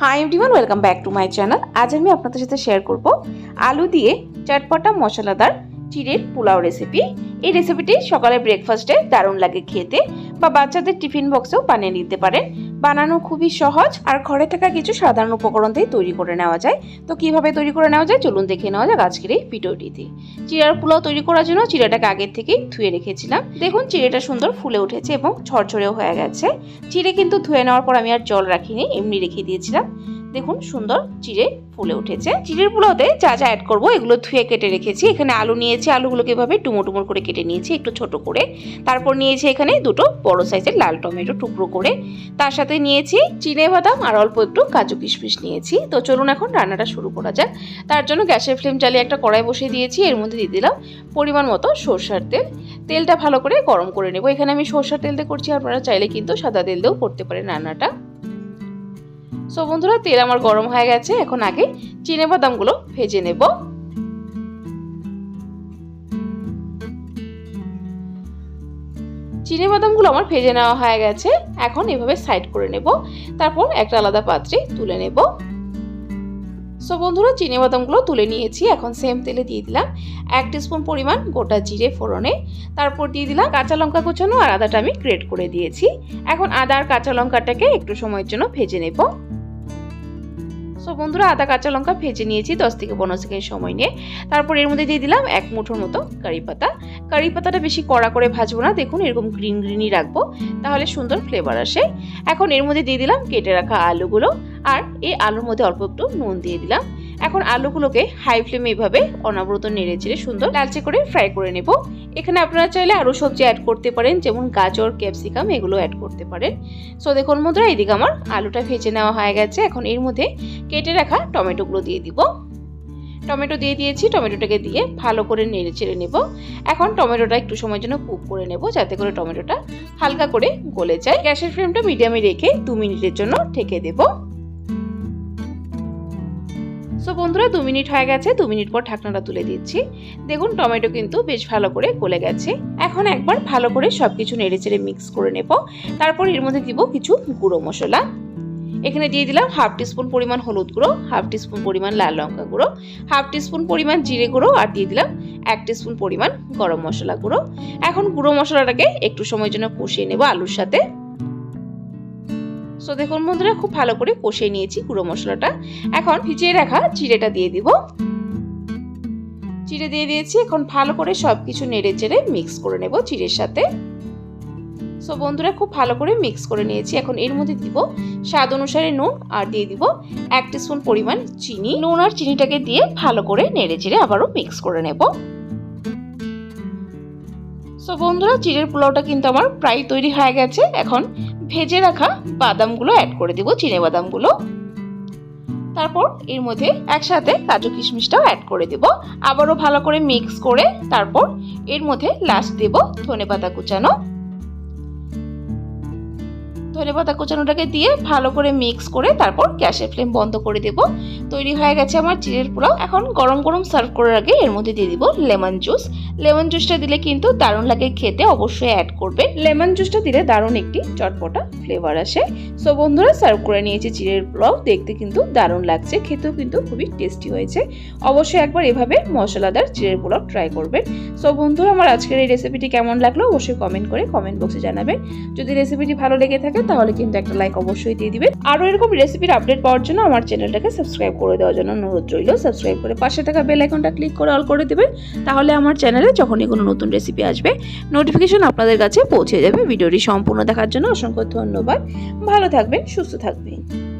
Hi everyone welcome back to my channel আজ আমি আপনাদের সাথে শেয়ার করব আলু দিয়ে চটপটা মশলাদার চিড়ের পোলাও রেসিপি এই রেসিপিটি সকালে ব্রেকফাস্টে দারুণ লাগে খেতে বা বাচ্চাদের টিফিন বক্সেও বানিয়ে নিতে পারেন। বানানো খুবই সহজ, আর ঘরে থাকা কিছু সাধারণ উপকরণ দিয়ে তৈরি করে নেওয়া যায়। তো কীভাবে তৈরি করে নেওয়া যায়? চলুন দেখে নেওয়া যাক আজকের এই ভিডিওটিতে। চিড়ার পোলাও তৈরি করার জন্য চিড়াটাকে আগের থেকেই ধুয়ে রেখেছিলাম। দেখুন, চিড়েটা সুন্দর ফুলে উঠেছে এবং ঝরঝরেও হয়ে গেছে। চিড়ে কিন্তু ধুয়ে নেওয়ার পর আমি আর জল রাখিনি, এমনি রেখে দিয়েছিলাম। দেখুন সুন্দর চিড়ে ফুলে উঠেছে। চিড়ের পোলাওতে যা যা অ্যাড করব, এগুলো ধুয়ে কেটে রেখেছি। এখানে আলু নিয়েছি, আলুগুলোকে এভাবে টুমো ডুমো করে কেটে নিয়েছি, একটু ছোট করে। তারপর নিয়েছি এখানে দুটো বড় সাইজের লাল টমেটো টুকরো করে। তার সাথে নিয়েছি চিনে বাদাম আর অল্প একটু কাজু কিশমিশ নিয়েছি। তো চলুন এখন রান্নাটা শুরু করা যাক। তার জন্য গ্যাসের ফ্লেম চালিয়ে একটা কড়াই বসিয়ে দিয়েছি। এর মধ্যে দিয়ে দিলাম পরিমাণ মতো সর্ষার তেল। তেলটা ভালো করে গরম করে নেব। এখানে আমি সর্ষার তেল দিয়ে করছি, আপনারা চাইলে কিন্তু সাদা তেল দিয়েও করতে পারেন রান্নাটা। সো বন্ধুরা, তেল আমার গরম হয়ে গেছে। এখন আগে চিনে বাদামগুলো ভেজে নেব। চিনে বাদামগুলো আমার ভেজে নেওয়া হয়ে গেছে। এখন এভাবে সাইড করে নেব। তারপর একটা আলাদা পাত্রে তুলে নেব। সো বন্ধুরা, চিনে বাদামগুলো তুলে নিয়েছি। এখন সেম তেলে দিয়ে দিলাম এক স্পুন পরিমাণ গোটা জিরে ফোড়নে। তারপর দিয়ে দিলাম কাঁচা লঙ্কা কুচানো আর আদাটা আমি গ্রেট করে দিয়েছি। এখন আদা আর কাঁচা লঙ্কাটাকে একটু সময়ের জন্য ভেজে নেব। সো বন্ধুরা, আদা, কাঁচা লঙ্কা ভেজে নিয়েছি, দশ থেকে পনেরো সেকেন্ড সময় নিয়ে। তারপর এর মধ্যে দিয়ে দিলাম এক মুঠোর মতো কারি পাতা। কারি পাতাটা বেশি কড়া করে ভাজবো না, দেখুন এরকম গ্রিন গ্রিনই রাখব, তাহলে সুন্দর ফ্লেভার আসে। এখন এর মধ্যে দিয়ে দিলাম কেটে রাখা আলুগুলো, আর এই আলুর মধ্যে অল্প একটু নুন দিয়ে দিলাম। এখন আলুগুলোকে হাই ফ্লেমে এভাবে অনাবরত নেড়ে চেড়ে সুন্দর লালচে করে ফ্রাই করে নেব। এখানে আপনারা চাইলে আরও সবজি অ্যাড করতে পারেন, যেমন গাজর ক্যাপসিকাম এগুলো অ্যাড করতে পারেন। সো দেখুন মুদ্রা এদিকে আমার আলুটা ভেজে নেওয়া হয়ে গেছে। এখন এর মধ্যে কেটে রাখা টমেটোগুলো দিয়ে দিব। টমেটো দিয়ে দিয়েছি, টমেটোটাকে দিয়ে ভালো করে নেড়ে চেড়ে নেব। এখন টমেটোটা একটু সময়ের জন্য কুক করে নেব, যাতে করে টমেটোটা হালকা করে গলে যায়। গ্যাসের ফ্লেমটা মিডিয়ামে রেখে দু মিনিটের জন্য ঢেকে দেবো। সো বন্ধুরা, দু মিনিট হয়ে গেছে, দু মিনিট পর ঢাকনাটা তুলে দিচ্ছি। দেখুন, টমেটো কিন্তু বেশ ভালো করে গলে গেছে। এখন একবার ভালো করে সব কিছু নেড়ে চেড়ে মিক্স করে নেব। তারপর এর মধ্যে দিব কিছু গুঁড়ো মশলা। এখানে দিয়ে দিলাম হাফ টিস্পুন পরিমাণ হলুদ গুঁড়ো, হাফ টিস্পুন পরিমাণ লাল লঙ্কা গুঁড়ো, হাফ টিস্পুন পরিমাণ জিরে গুঁড়ো আর দিয়ে দিলাম এক টিস্পুন পরিমাণ গরম মশলা গুঁড়ো। এখন গুঁড়ো মশলাটাকে একটু সময়ের জন্য কষিয়ে নেব আলুর সাথে। সো দেখুন বন্ধুরা, খুব ভালো করে কষিয়ে নিয়েছি গুঁড়ো মশলাটা। এখন ভিজিয়ে রাখা চিড়েটা দিয়ে দিব। চিড়ে দিয়ে দিয়েছি, এখন ভালো করে সব কিছু নেড়ে চেড়ে মিক্স করে নেব চিড়ের সাথে। সো বন্ধুরা, খুব ভালো করে মিক্স করে নিয়েছি। এখন এর মধ্যে দিব স্বাদ অনুসারে নুন আর দিয়ে দিব এক স্পুন পরিমাণ চিনি। নুন আর চিনিটাকে দিয়ে ভালো করে নেড়ে চেড়ে আবারও মিক্স করে নেব। সো বন্ধুরা চিড়ের পোলাওটা কিন্তু আমার প্রায় তৈরি হয়ে গেছে। এখন ভেজে রাখা বাদামগুলো অ্যাড করে দেবো, চিনে বাদামগুলো। তারপর এর মধ্যে একসাথে কাজু কিশমিশটাও অ্যাড করে দেব। আবারও ভালো করে মিক্স করে তারপর এর মধ্যে লাস্ট দেব ধনে পাতা কুচানো। ধনে পাতা কুচানোটাকে দিয়ে ভালো করে মিক্স করে তারপর গ্যাসের ফ্লেম বন্ধ করে দেব। তৈরি হয়ে গেছে আমার চিড়ের পোলাও। এখন গরম গরম সার্ভ করার আগে এর মধ্যে দিয়ে দিব লেমন জুস লেমন জুসটা দিলে কিন্তু দারুণ লাগে খেতে, অবশ্যই অ্যাড করবেন। লেমন জুসটা দিলে দারুণ একটি চটপটা ফ্লেভার আসে। সো বন্ধুরা সার্ভ করে নিয়েছি চিড়ের পোলাও। দেখতে কিন্তু দারুণ লাগছে, খেতেও কিন্তু খুবই টেস্টি হয়েছে। অবশ্যই একবার এভাবে মশলাদার চিড়ের পোলাও ট্রাই করবেন। সো বন্ধুরা, আমার আজকের এই রেসিপিটি কেমন লাগল অবশ্যই কমেন্ট করে কমেন্ট বক্সে জানাবেন। যদি রেসিপিটি ভালো লেগে থাকে তাহলে কিন্তু একটা লাইক অবশ্যই দিয়ে দিবেন। আরও এরকম রেসিপির আপডেট পাওয়ার জন্য আমার চ্যানেলটাকে সাবস্ক্রাইব করে দেওয়ার জন্য অনুরোধ রইল। সাবস্ক্রাইব করে পাশে থাকা বেল আইকনটা ক্লিক করে অল করে দেবেন। তাহলে আমার চ্যানেলে যখনই কোনো নতুন রেসিপি আসবে নোটিফিকেশন আপনাদের কাছে পৌঁছে যাবে। ভিডিওটি সম্পূর্ণ দেখার জন্য অসংখ্য ধন্যবাদ। ভালো থাকবেন, সুস্থ থাকবেন।